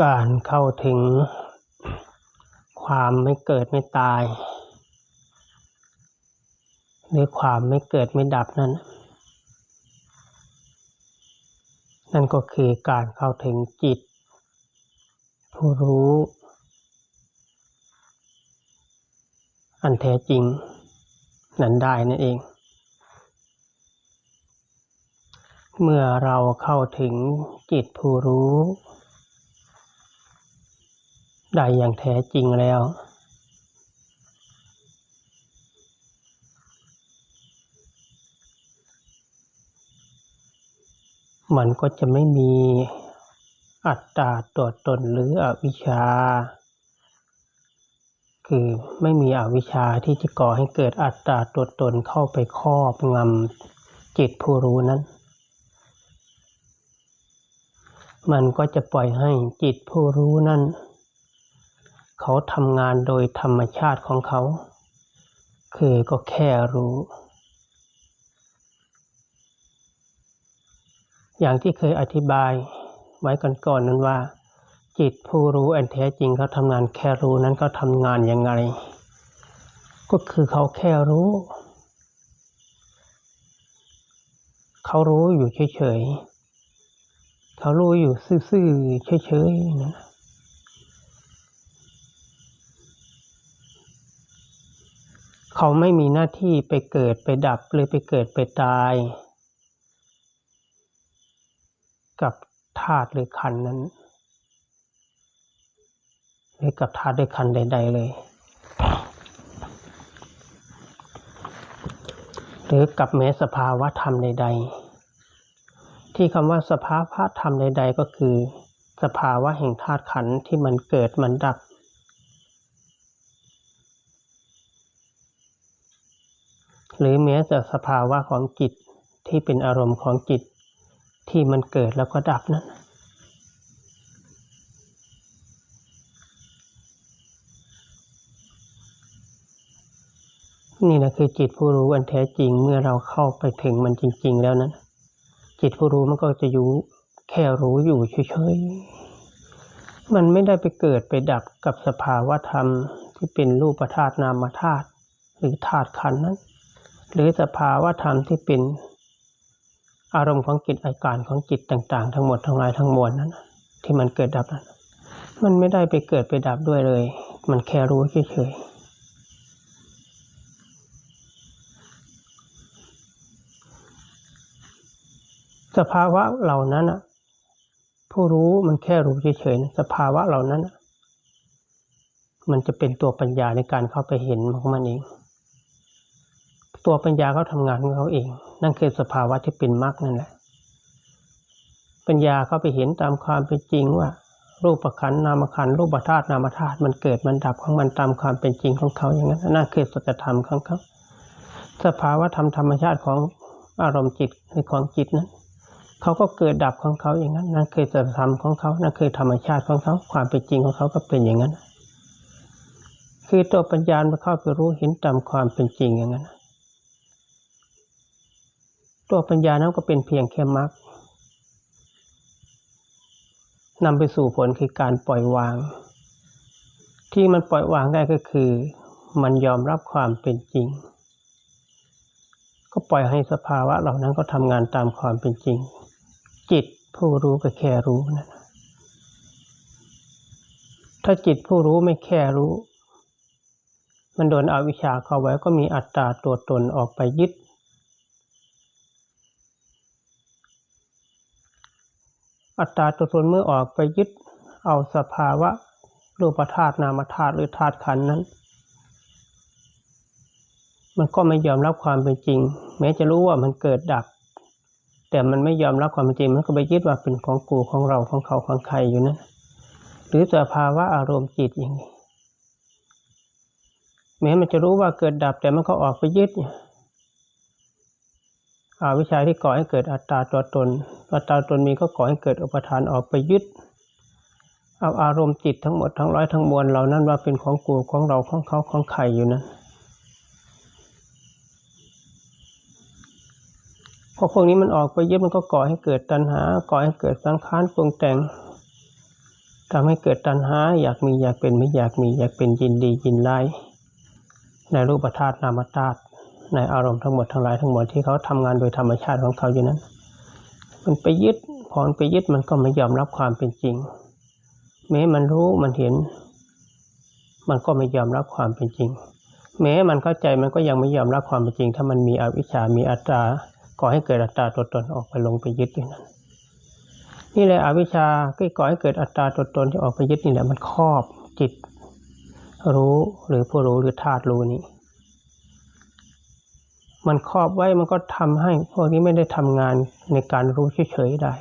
การเข้าถึงความไม่เกิดไม่ตายหรือความไม่เกิดไม่ดับนั้น นั่นก็คือการเข้าถึงจิต ผู้รู้ อันแท้จริง นั้นได้นั่นเอง เมื่อเราเข้าถึงจิตผู้รู้ ได้อย่างแท้จริงแล้ว มันก็จะไม่มีอัตตาตัวตนหรืออวิชชา คือไม่มีอวิชชาที่จะก่อให้เกิดอัตตาตัวตนเข้าไปครอบงำจิตผู้รู้นั้น มันก็จะปล่อยให้จิตผู้รู้นั้น เขาทำงานโดยธรรมชาติของเขา คือก็แค่รู้ อย่างที่เคยอธิบายไว้ก่อนๆนั้นว่า จิตผู้รู้อันแท้จริงเขาทำงานแค่รู้นั้นเขาทำงานยังไง ก็คือเขาแค่รู้ เขารู้อยู่เฉยๆเขารู้อยู่ซื่อๆเฉยๆนะ เขาไม่มีหน้าที่ไปเกิดไปดับหรือไปเกิดไปตาย กับธาตุหรือขันนั้น หรือกับธาตุหรือขันใด ๆ เลย หรือกับแม้สภาวะธรรมใด ๆ ที่คำว่าสภาวะธรรมใด ๆ ก็คือ สภาวะแห่งธาตุขันที่มันเกิดมันดับ หรือแม้แต่สภาวะของจิตที่เป็นอารมณ์ของจิตที่มันเกิดแล้วก็ดับนั้นนี่นะคือจิตผู้รู้อันแท้จริงเมื่อเราเข้าไปถึงมันจริง ๆ แล้วนั้น จิตผู้รู้มันก็จะอยู่แค่รู้อยู่เฉยๆมันไม่ได้ไปเกิดไปดับกับสภาวะธรรมที่เป็นรูปธาตุนามธาตุหรือธาตุขันธ์นั้น หรือสภาวะธรรมที่เป็นอารมณ์ของจิตอาการของจิตต่าง ๆ ทั้งหมดทั้งหลายทั้งมวลนั้นที่มันเกิดดับนั้นมันไม่ได้ไปเกิดไปดับด้วยเลย มันแค่รู้เฉยๆสภาวะเหล่านั้นผู้รู้มันแค่รู้เฉยๆสภาวะเหล่านั้น มันจะเป็นตัวปัญญาในการเข้าไปเห็นของมันเอง ตัวปัญญาเขาทำงานของเขาเอง นั่นคือสภาวะที่เป็นมรรคนั่นแหละ ปัญญาเขาไปเห็นตามความเป็นจริงว่า รูปขันนามขันรูปธาตุนามธาตุมันเกิดมันดับของมันตามความเป็นจริงของเขาอย่างนั้นนั่นคือสัจธรรมของเขาสภาวะธรรมธรรมชาติของอารมณ์จิตหรือของจิตนั้นเขาก็เกิดดับของเขาอย่างนั้น นั่นคือสัจธรรมของเขานั่นคือธรรมชาติของเขาความเป็นจริงของเขาก็เป็นอย่างนั้น คือตัวปัญญามาเข้าไปรู้เห็นตามความเป็นจริงอย่างนั้น ตัวปัญญานั้นก็เป็นเพียงแค่มรรคนำไปสู่ผลคือการปล่อยวาง ที่มันปล่อยวางได้ก็คือ มันยอมรับความเป็นจริง ก็ปล่อยให้สภาวะเหล่านั้นก็ทำงานตามความเป็นจริง จิตผู้รู้ก็แค่รู้นะถ้าจิตผู้รู้ไม่แค่รู้ มันโดนอวิชชาเข้าไว้ก็มีอัตตาตัวตนออกไปยึด อัตตาตัวตนเมื่อออกไปยึดเอาสภาวะรูปธาตุนามธาตุหรือธาตุขันนั้น มันก็ไม่ยอมรับความเป็นจริง แม้จะรู้ว่ามันเกิดดับ แต่มันไม่ยอมรับความเป็นจริง มันก็ไปยึดว่าเป็นของกูของเราของเขาของใครอยู่นั้นหรือสภาวะอารมณ์จิตอย่างนี้แม้มันจะรู้ว่าเกิดดับแต่มันก็ออกไปยึดอาวิชาที่ก่อให้เกิดอัตตาตัวตน อัตตาตนมีก็ก่อให้เกิดอุปทานออกไปยึด เอาอารมณ์จิตทั้งหมดทั้งร้อยทั้งมวลเหล่านั้นว่าเป็นของกูของเราของเขาของใครอยู่นั้นพอพวกนี้มันออกไปยึดมันก็ก่อให้เกิดตัณหา ก่อให้เกิดสังขารปรุงแต่งทำให้เกิดตัณหาอยากมีอยากเป็นไม่อยากมีอยากเป็นยินดียินร้ายในรูปธาตุนามธาตุในอารมณ์ทั้งหมดทั้งหลายทั้งหมดที่เขาทำงานโดยธรรมชาติของเขาอยู่นั้น มันไปยึดพอนไปยึดมันก็ไม่ยอมรับความเป็นจริง แม้มันรู้มันเห็น มันก็ไม่ยอมรับความเป็นจริง แม้มันเข้าใจมันก็ยังไม่ยอมรับความเป็นจริง ถ้ามันมีอวิชชา มีอัตตาก่อให้เกิดอัตตาตัวตนออกไปลงไปยึดอยู่นั้นนี่แหละอวิชชาก็ก่อให้เกิดอัตตาตัวตนที่ออกไปยึดนี่แหละมันครอบจิต รู้หรือผู้รู้หรือธาตุรู้นี้ มันครอบไว้มันก็ทำให้พวกนี้ไม่ได้ทำงานในการรู้เฉยๆได้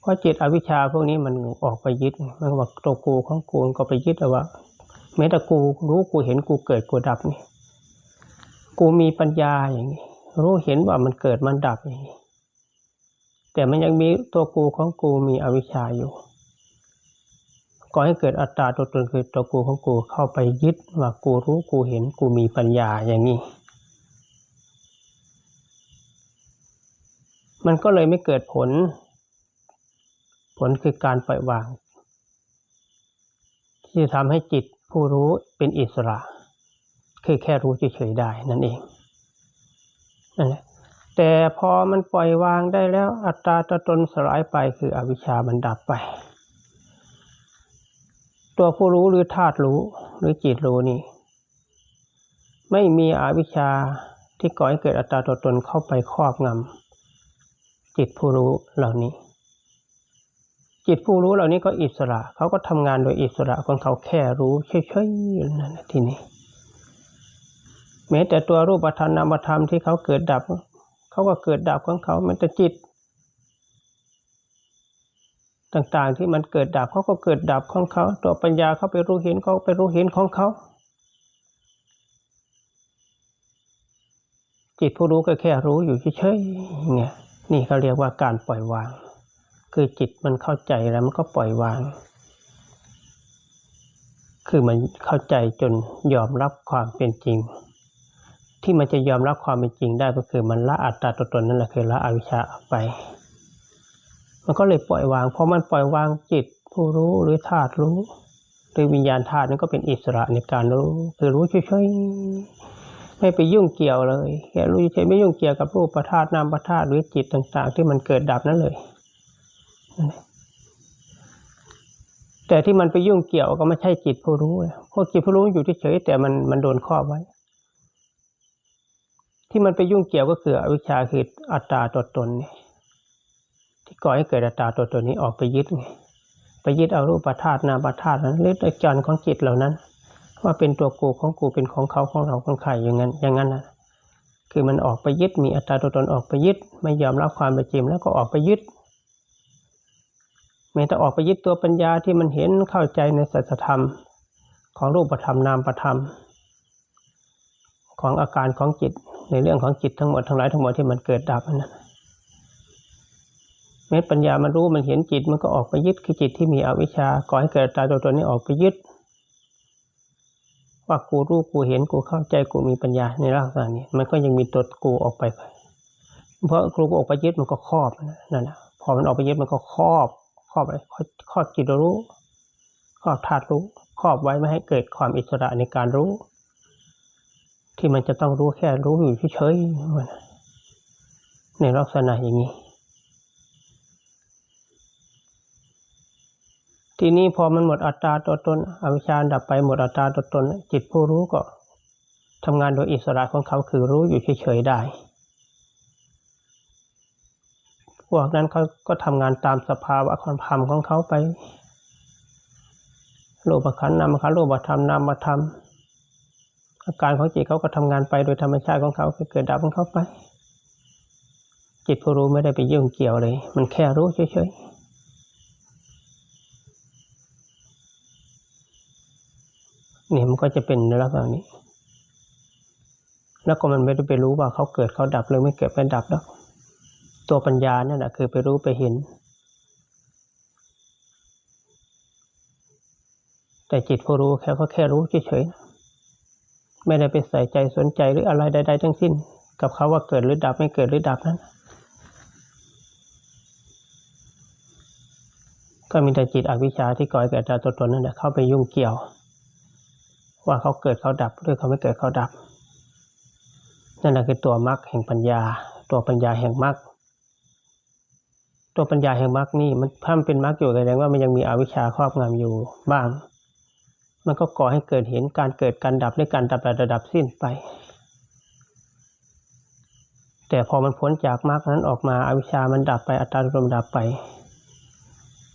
เพราะจิตอวิชชาพวกนี้มันออกไปยึด มันก็บอกตัวกูของกูก็ไปยึดเอาว่าแม้แต่กูรู้กูเห็นกูเกิดกูดับนี่ กูมีปัญญาอย่างนี้ รู้เห็นว่ามันเกิดมันดับอย่างนี้ แต่มันยังมีตัวกูของกูมีอวิชชาอยู่ ก่อให้เกิดอัตตาตัวตนคือตัวกูของกูเข้าไปยึดว่ากูรู้กูเห็นกูมีปัญญาอย่างนี้ มันก็เลยไม่เกิดผล ผลคือการปล่อยวาง ที่จะทำให้จิตผู้รู้เป็นอิสระ คือแค่รู้เฉยๆได้นั่นเองนั่นแหละแต่พอมันปล่อยวางได้แล้วอัตตาตัวตนสลายไปคืออวิชชามันดับไป ตัวผู้รู้หรือธาตุรู้หรือจิตรู้นี่ ไม่มีอวิชชาที่ก่อให้เกิดอัตตาตัวตนเข้าไปครอบงำจิตผู้รู้เหล่านี้ จิตผู้รู้เหล่านี้ก็อิสระ เขาก็ทำงานโดยอิสระของเขาแค่รู้เฉยๆนั่นทีนี้แม้แต่ตัวรูปธรรมนามธรรมที่เขาเกิดดับ เขาก็เกิดดับของเขามันแต่จิต ต่างๆ ที่มันเกิดดับเขาก็เกิดดับของเขาตัวปัญญาเขาไปรู้เห็นเขาไปรู้เห็นของเขาจิตผู้รู้ก็แค่รู้อยู่เฉยๆเนี่ยนี่เขาเรียกว่าการปล่อยวาง คือจิตมันเข้าใจแล้วมันก็ปล่อยวาง คือมันเข้าใจจนยอมรับความเป็นจริง ที่มันจะยอมรับความเป็นจริงได้ก็คือมันละอัตตาตัวตนนั่นแหละคือละอวิชชาออกไป มันก็เลยปล่อยวางเพราะมันปล่อยวางจิตผู้รู้หรือธาตุรู้ หรือวิญญาณธาตุนั้นก็เป็นอิสระในการรู้คือรู้เฉยๆไม่ไปยุ่งเกี่ยวเลยแค่รู้เฉยไม่ยุ่งเกี่ยวกับรูปประธาตุนามประธาตุหรือจิตต่าง ๆ ที่มันเกิดดับนั่นเลย แต่ที่มันไปยุ่งเกี่ยวก็ไม่ใช่จิตผู้รู้เพราะจิตผู้รู้อยู่เฉยๆแต่มันมันโดนครอบไว้ ที่มันไปยุ่งเกี่ยวก็คืออวิชชาคืออัตตาตัวตนนี่ ที่ก่อให้เกิดอัตตาตัวตนนี้ออกไปยึดไงไปยึดเอารูปธาตุนามธาตุนั้นหรือจารของจิตเหล่านั้น ว่าเป็นตัวกูของกูเป็นของเขาของเราของใครอย่างนั้นอย่างนั้นนะคือมันออกไปยึดมีอัตตาตัวตนออกไปยึด ไม่ยอมรับความเป็นจริงแล้วก็ออกไปยึดแม้แต่ออกไปยึดตัวปัญญาที่มันเห็นเข้าใจในสัจธรรม ของรูปธรรมนามธรรม ของอาการของจิตในเรื่องของจิตทั้งหมดทั้งหลายทั้งหมดที่มันเกิดดับนั้น แม้ปัญญามันรู้มันเห็นจิตมันก็ออกไปยึดคือจิตที่มีอวิชชาก่อให้เกิดตาตัวตนนี้ออกไปยึด ว่ากูรู้กูเห็นกูเข้าใจกูมีปัญญาในลักษณะนี้ มันก็ยังมีตัวกูออกไปเพราะกูออกไปยึดมันก็ครอบนั่นแหละพอมันออกไปยึดมันก็ครอบครอบอะไรครอบจิตรู้ครอบธาตุรู้ครอบไว้ไม่ให้เกิดความอิสระในการรู้ ที่มันจะต้องรู้แค่รู้อยู่เฉยๆในลักษณะอย่างนี้ ทีนี้พอมันหมดอัตตาตัวตนอวิชชาดับไปหมดอัตตาตัวตน จิตผู้รู้ก็ทำงานโดยอิสระของเขาคือรู้อยู่เฉยๆได้ พวกนั้นเขาก็ทำงานตามสภาวะความธรรมของเขาไป โลภขันนามขันโลภธรรมนามธรรมอาการของจิตเขาก็ทำงานไปโดยธรรมชาติของเขาคือเกิดดับของเขาไป จิตผู้รู้ไม่ได้ไปยุ่งเกี่ยวเลย มันแค่รู้เฉยๆ นี่มันก็จะเป็นในลักษณะนี้ แล้วก็มันไม่ได้ไปรู้ว่าเขาเกิดเขาดับหรือไม่เกิดไม่ดับแล้วตัวปัญญาเนั่นแหละคือไปรู้ไปเห็น แต่จิตผู้รู้แค่ก็แค่รู้เฉยๆไม่ได้ไปใส่ใจสนใจหรืออะไรใดๆทั้งสิ้น กับเขาว่าเกิดหรือดับไม่เกิดหรือดับนั้นก็มีแต่จิตอวิชชาที่ก่อให้เกิดอัตตาตัวตนนั่นแหละเข้าไปยุ่งเกี่ยว ว่าเขาเกิดเขาดับหรือเขาไม่เกิดเขาดับ นั่นแหละคือตัวมรรคแห่งปัญญา ตัวปัญญาแห่งมรรคตัวปัญญาแห่งมรรคนี่มันถ้ามันเป็นมรรคอยู่แสดงว่ามันยังมีอวิชชาครอบงำอยู่บ้าง มันก็ก่อให้เกิดเห็นการเกิดการดับและการดับระดับสิ้นไป แต่พอมันพ้นจากมรรคนั้นออกมาอาวิชชามันดับไปอัตตาลมดับไป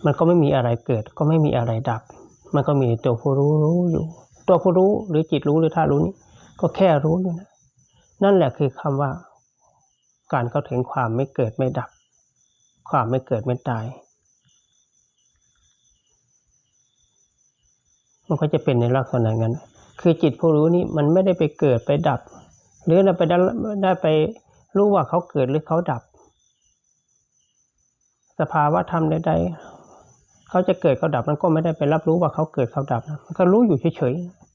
มันก็ไม่มีอะไรเกิดก็ไม่มีอะไรดับ มันก็มีตัวผู้รู้รู้อยู่ ตัวผู้รู้หรือจิตรู้หรือธาตุรู้นี้ ก็แค่รู้อยู่นะนั่นแหละคือคำว่า การเข้าถึงความไม่เกิดไม่ดับ ความไม่เกิดไม่ตาย มันก็จะเป็นในลักษณะนั้น คือจิตผู้รู้นี้มันไม่ได้ไปเกิดไปดับ หรือเราไปได้ได้ไปรู้ว่าเขาเกิดหรือเขาดับ สภาวะธรรมใดๆ เขาจะเกิดเขาดับมันก็ไม่ได้ไปรับรู้ว่าเขาเกิดเขาดับนะมันก็รู้อยู่เฉยๆ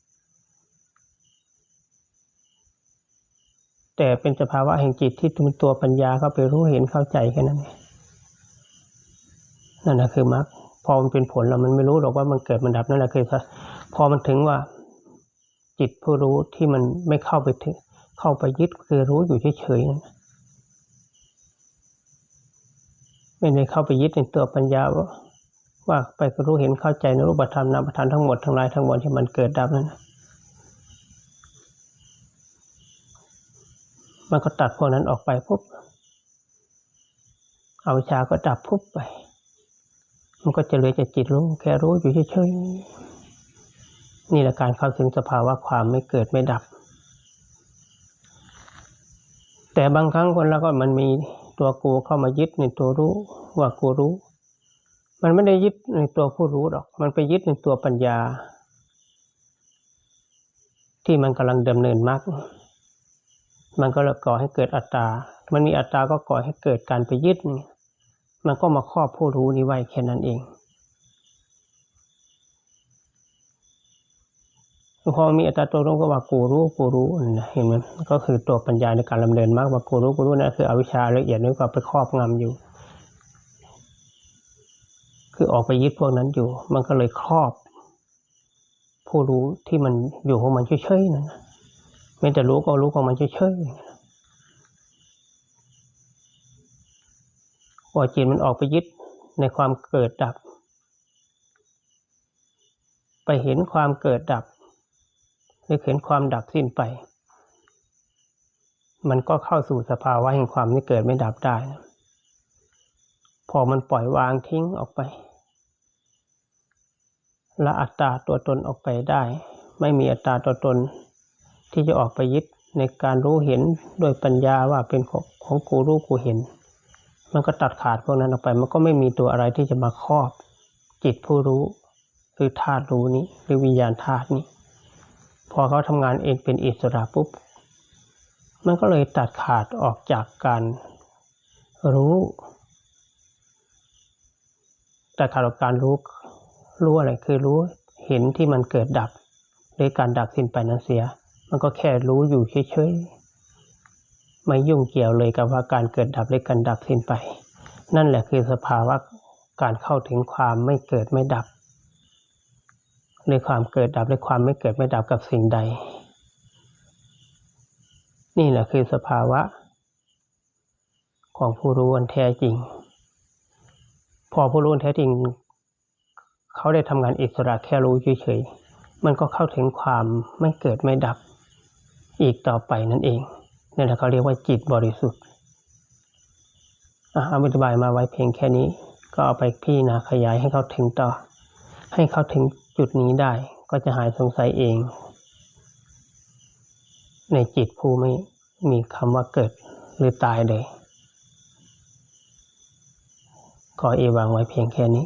แต่เป็นสภาวะแห่งจิตที่มีตัวปัญญาเข้าไปรู้เห็นเข้าใจแค่นั้นเองนั่นแหละคือมรรคพอมันเป็นผลแล้วมันไม่รู้หรอกว่ามันเกิดมันดับนั่นแหละคือพอมันถึงว่า จิตผู้รู้ที่มันไม่เข้าไปถึง เข้าไปยึดคือรู้อยู่เฉยๆนั่นไม่ได้เข้าไปยึดในตัวปัญญาว่า ว่าไปรู้เห็นเข้าใจในรูปธรรมนามธรรมทั้งหมดทั้งหลายทั้งมวลที่มันเกิดดับนั้นมันก็ตัดพวกนั้นออกไปปุ๊บอวิชชาก็ดับปุ๊บไป มันก็จะเหลือแต่จิตรู้แค่รู้อยู่เฉยๆนี่แหละการเข้าถึงสภาวะความไม่เกิดไม่ดับ แต่บางครั้งคนเราก็มันมีตัวกูเข้ามายึดในตัวรู้ว่ากูรู้ มันไม่ได้ยึดในตัวผู้รู้หรอก มันไปยึดในตัวปัญญา ที่มันกำลังดำเนินมรรคมันก็เลยก่อให้เกิดอัตตา มันมีอัตตาก็ก่อให้เกิดการไปยึด มันก็มาครอบผู้รู้นี้ไว้แค่นั้นเองพอมีอัตตาตัวรู้ก็ว่ากูรู้กูรู้เห็นไหมก็คือตัวปัญญาในการดำเนินมากว่ากูรู้กูรู้นั่นคืออวิชชาละเอียดนี่ก็ไปครอบงำอยู่ คือออกไปยึดพวกนั้นอยู่ มันก็เลยครอบ ผู้รู้ที่มันอยู่ของมันเฉยๆนั่นไม่แต่รู้ก็รู้ของมันเฉยๆพอจิตมันออกไปยึดในความเกิดดับ ไปเห็นความเกิดดับหรือเห็นความดับสิ้นไป มันก็เข้าสู่สภาวะแห่งความไม่เกิดไม่ดับได้ พอมันปล่อยวางทิ้งออกไป ละอัตตาตัวตนออกไปได้ ไม่มีอัตตาตัวตน ที่จะออกไปยึดในการรู้เห็นโดยปัญญาว่าเป็นของของกูรู้กูเห็น มันก็ตัดขาดพวกนั้นออกไป มันก็ไม่มีตัวอะไรที่จะมาครอบ จิตผู้รู้คือธาตุรู้นี้หรือวิญญาณธาตุนี้ พอเขาทำงานเองเป็นอิสระปุ๊บ มันก็เลยตัดขาดออกจากการรู้ แตัดขาดการรู้รู้อะไรคือรู้เห็นที่มันเกิดดับหรือการดับสิ้นไปนั้นเสีย มันก็แค่รู้อยู่เฉยๆไม่ยุ่งเกี่ยวเลยกับว่าการเกิดดับและการดับสิ้นไป นั่นแหละคือสภาวะการเข้าถึงความไม่เกิดไม่ดับในความเกิดดับและความไม่เกิดไม่ดับกับสิ่งใด นี่แหละคือสภาวะ ของผู้รู้อันแท้จริง พอผู้รู้แท้จริง เขาได้ทำงานอิสระแค่รู้เฉยๆมันก็เข้าถึงความไม่เกิดไม่ดับอีกต่อไปนั่นเองนี่แหละเขาเรียกว่าจิตบริสุทธิ์อธิบายมาไว้เพียงแค่นี้ ก็เอาไปพี่นาขยายให้เขาถึงต่อ ให้เขาถึงจุดนี้ได้ก็จะหายสงสัยเอง ในจิตผู้ไม่มีคำว่าเกิดหรือตายเลย ขอเอวังไว้เพียงแค่นี้